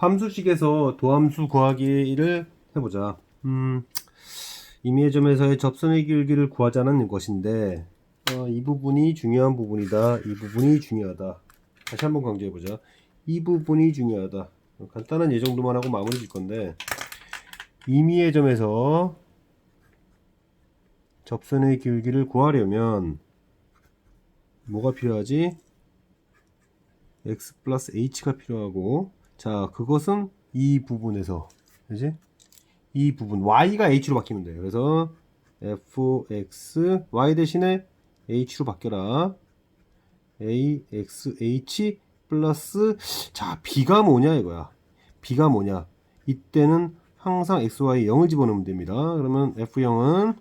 함수식에서 도함수 구하기를 해보자. 음, 임의의 점에서의 접선의 길기를 구하자는 것인데 어, 이 부분이 중요한 부분이다. 이 부분이 중요하다. 다시 한번 강조해보자. 이 부분이 중요하다. 간단한 예 정도만 하고 마무리 질 건데 임의의 점에서 접선의 길기를 구하려면 뭐가 필요하지? x 플러스 h가 필요하고 자 그것은 이 부분에서 그지? 이 부분 y가 h로 바뀌면 돼요. 그래서 fx y 대신에 h로 바뀌어라. a x h 플러스 자 b가 뭐냐 이거야. b가 뭐냐. 이때는 항상 x, y 0을 집어넣으면 됩니다. 그러면 f0은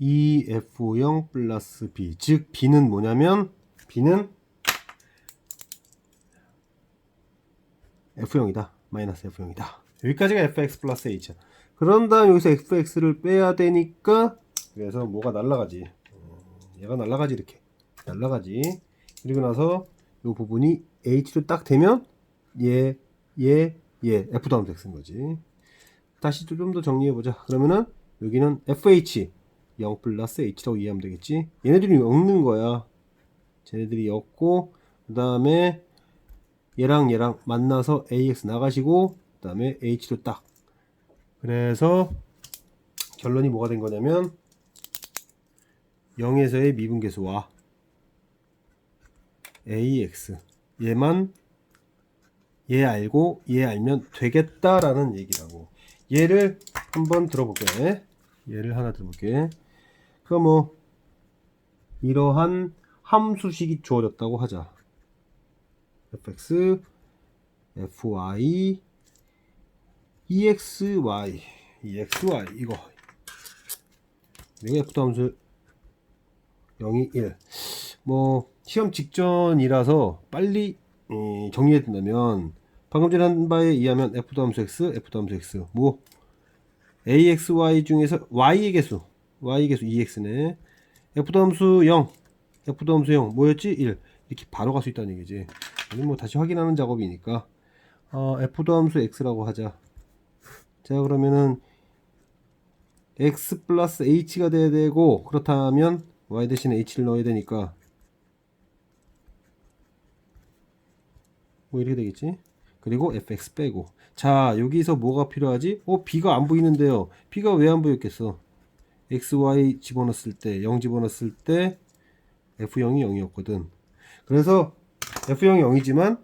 2f0 플러스 b. 즉 b는 뭐냐면 b는 f0이다. 마이너스 f0이다. 여기까지가 fx 플러스 h야 그런 다음 여기서 fx를 빼야 되니까 그래서 뭐가 날라가지? 음, 얘가 날라가지 이렇게. 날라가지. 그리고 나서 이 부분이 h로 딱 되면 얘, 얘, 얘 f 다음 x인 거지. 다시 좀 더 정리해 보자. 그러면은 여기는 fh 0 플러스 h라고 이해하면 되겠지? 얘네들이 엮는 거야. 쟤네들이 엮고 그 다음에 얘랑 얘랑 만나서 ax 나가시고 그 다음에 h도 딱. 그래서 결론이 뭐가 된 거냐면 0에서의 미분계수와. Ax 얘만 얘 알고 얘 알면 되겠다라는 얘기라고. 얘를 한번 들어볼게. 얘를 하나 들어볼게. 그럼 뭐 이러한 함수식이 주어졌다고 하자 fx, fy, exy, exy 이거 이거 f 함수 0이 1. 뭐 시험 직전이라서 빨리 음, 정리해 둔다면 방금 전에 한 바에 의하면 f 함수 x, f 함수 x 뭐 ax, y 중에서 y의 개수, y의 개수 2x네. f 함수 0, f 함수 0 뭐였지? 1 이렇게 바로 갈 수 있다는 얘기지. 뭐 다시 확인하는 작업이니까. 어, f 함수 x라고 하자. 자 그러면은 x 플러스 h가 돼야 되고 그렇다면 y 대신에 h를 넣어야 되니까. 뭐 이렇게 되겠지? 그리고 fx 빼고. 자 여기서 뭐가 필요하지? 어 b가 안 보이는데요. B가 왜 안 보였겠어? X y 집어넣었을 때 0 집어넣었을 때 f0이 0이었거든. 그래서 f0이 0이지만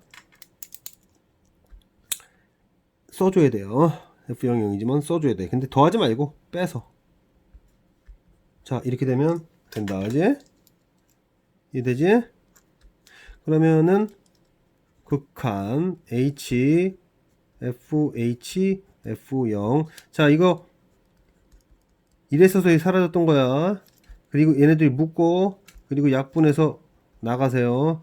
써줘야 돼요. F0이 0이지만 써줘야 돼. 근데 더하지 말고 빼서. 자 이렇게 되면 된다. 그지? 이해되지? 그러면은 극한 h fh f0 자 이거 이래서서 사라졌던 거야. 그리고 얘네들이 묶고 그리고 약분해서 나가세요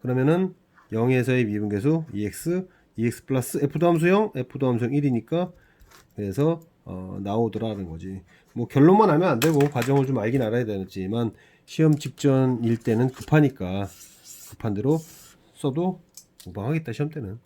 그러면은 0에서의 미분계수 EX, EX 플러스 F도 함수 0, F도 함수 1이니까 그래서 어, 나오더라는 거지. 뭐 결론만 하면 안 되고 과정을 좀 알긴 알아야 되지만 시험 직전일 때는 급하니까 급한 대로 써도 무방하겠다 시험 때는.